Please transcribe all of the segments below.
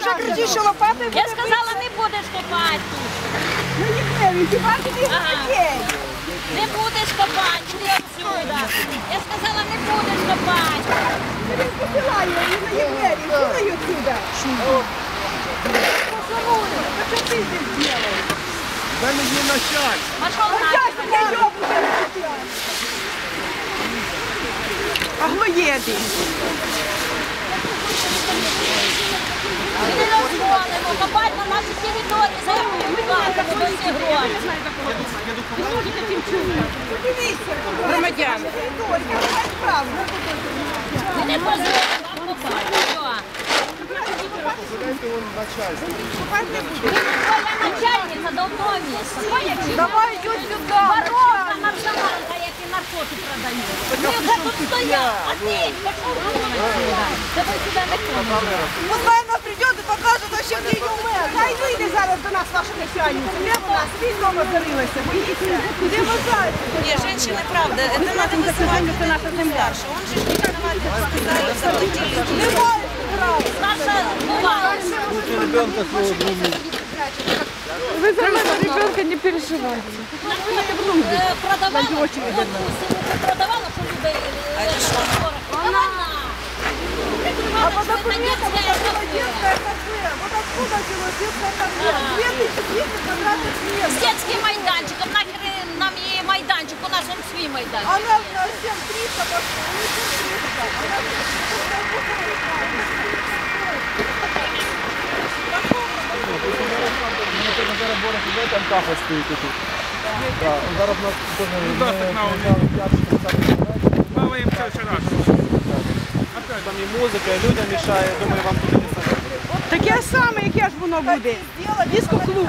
вже кричиш, що лопатою Я сказала, не будеш копати. Ну ніхто, він хіба тобі є. Не будеш копати, іди отсюда. Я сказала, не будеш копати. Він посилає, він на Євгенії, куди отсюда? Поцелуй, ну що ти здесь делаешь? В мене є начальство. Пошел нафиг. я ёбнуся на тебя. На нашій території. За яку ми платимо до всіх грошей. Подивіться, Громадяни. територія, яка правда. Ми не дозволимо вам начальство. Твоя начальниця давно місце. Давай, йдь сюди. Воровка, наркоманка, які наркотики продають. Ми вже тут стояли. Вон отсюда. Тебе сюди не ходимо. Вот вона прийде і покаже, що ти не вмер. Хай вийде зараз до нас ваша начальниця. Де вона? Свій дома зарилася. Боїться. Де вважаєте? Не, женщины, правда, это надо вызывать это наша старше. Он же не виноват, как сказали, заплатили. Немає права. Наша бувала. Ребенка свого двумі. Ви за мене ребенка не переживайте. Е, Продавала, от цю продавала, що люди... А це що? Вона. А по документам Детський майданчик, а нахер нам є майданчик, у нас он свій майданчик. Она на 7300 пошла. 7300. Ми зараз борох іде, там кафе стоїть тут. Зараз у нас теж Досить на Мало їм це ще раз. там і музика, і людям мішає. Думаю, вам туди. Таке саме, яке ж воно буде. Диско-клуб.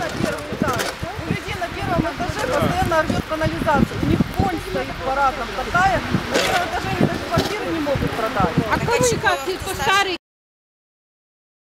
на первом этаже. У людей на первом этаже постоянно рвет канализацию. У них конь стоит по ракам катает. На первом этаже они даже квартиры не могут продать. А кому як, тільки старий